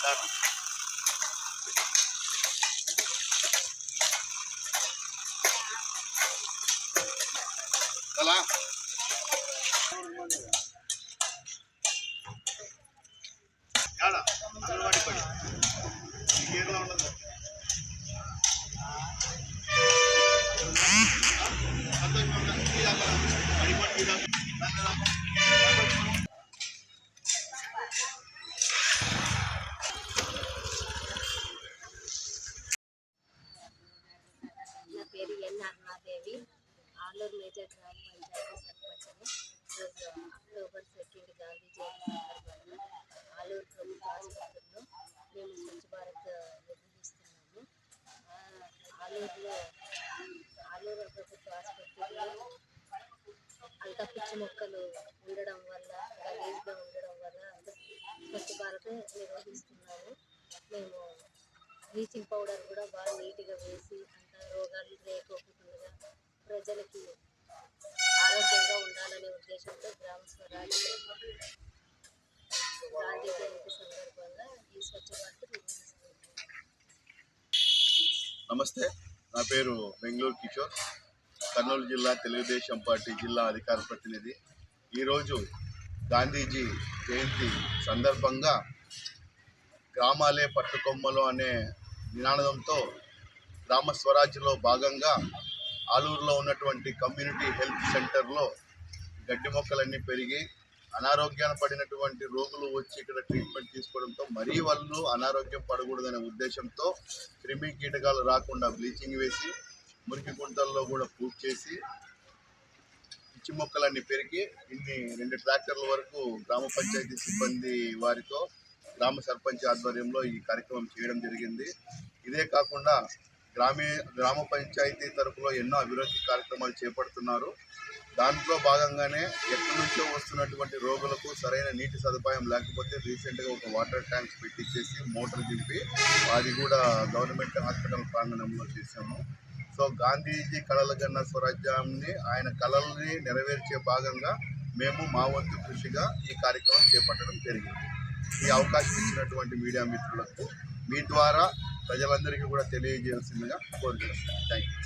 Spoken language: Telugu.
காரணம் இதெல்லாம் யாடா அங்கன்வாடி படி இங்கே உள்ளது ఆలూరు మేజర్ గ్రామ పంచాయతీ సర్పంచ్ని ఈరోజు అక్టోబర్ సెకండ్ గాంధీ జయంతి సందర్భంగా ఆలూరు ప్రభుత్వ ఆసుపత్రిలో మేము స్వచ్ఛ భారత్ నిర్వహిస్తున్నాము. ఆలూరులో ఆలూరు ప్రభుత్వ ఆసుపత్రిలో అంతా పిచ్చి మొక్కలు ఉండడం వల్ల గలీజ్గా ఉండడం వల్ల స్వచ్ఛ భారత్ నిర్వహిస్తున్నాము. మేము బ్లీచింగ్ పౌడర్ కూడా బాగా నీట్గా వేసి అంత ప్రజలకి ఆరోగ్యంగా ఉండాలనే ఉద్దేశంతో గ్రామ స్వరాజ్ గాంధీ జయంతి సందర్భంగా ఈ స్వచ్ఛ భారత్ నమస్తే నా పేరు బెంగళూరు కిషోర్ కర్నూలు జిల్లా తెలుగుదేశం పార్టీ జిల్లా అధికార ప్రతినిధి. ఈరోజు గాంధీజీ జయంతి సందర్భంగా గ్రామాలే పట్టుకొమ్మలు అనే నినాదంతో గ్రామ స్వరాజ్యలో భాగంగా ఆలూరులో ఉన్నటువంటి కమ్యూనిటీ హెల్త్ సెంటర్లో గడ్డి మొక్కలన్నీ పెరిగి అనారోగ్యాన్ని పడినటువంటి రోగులు వచ్చి ఇక్కడ ట్రీట్మెంట్ తీసుకోవడంతో మరీ వాళ్ళు అనారోగ్యం పడకూడదనే ఉద్దేశంతో క్రిమి కీటకాలు రాకుండా బ్లీచింగ్ వేసి మురికి గుంటల్లో కూడా పూర్తి చేసి పిచ్చి మొక్కలన్నీ పెరిగి ఇన్ని రెండు ట్రాక్టర్ల వరకు గ్రామ పంచాయతీ సిబ్బంది వారితో గ్రామ సర్పంచ్ ఆధ్వర్యంలో ఈ కార్యక్రమం చేయడం జరిగింది. ఇదే కాకుండా గ్రామీ గ్రామ పంచాయతీ తరపులో ఎన్నో అభివృద్ధి కార్యక్రమాలు చేపడుతున్నారు. దాంట్లో భాగంగానే ఎక్కడి నుంచో వస్తున్నటువంటి రోగులకు సరైన నీటి సదుపాయం లేకపోతే రీసెంట్గా ఒక వాటర్ ట్యాంక్స్ పెట్టించేసి మోటార్ దింపి అది కూడా గవర్నమెంట్ హాస్పిటల్ ప్రాంగణంలో చేశాము. సో గాంధీజీ కళల కన్నా స్వరాజ్యాన్ని ఆయన కళల్ని నెరవేర్చే భాగంగా మేము మా వంతు కృషిగా ఈ కార్యక్రమం చేపట్టడం జరిగింది. ఈ అవకాశం ఇచ్చినటువంటి మీడియా మిత్రులకు మీ ద్వారా ప్రజలందరికీ కూడా తెలియజేయాల్సిందిగా కోరుతున్నాను. Thank you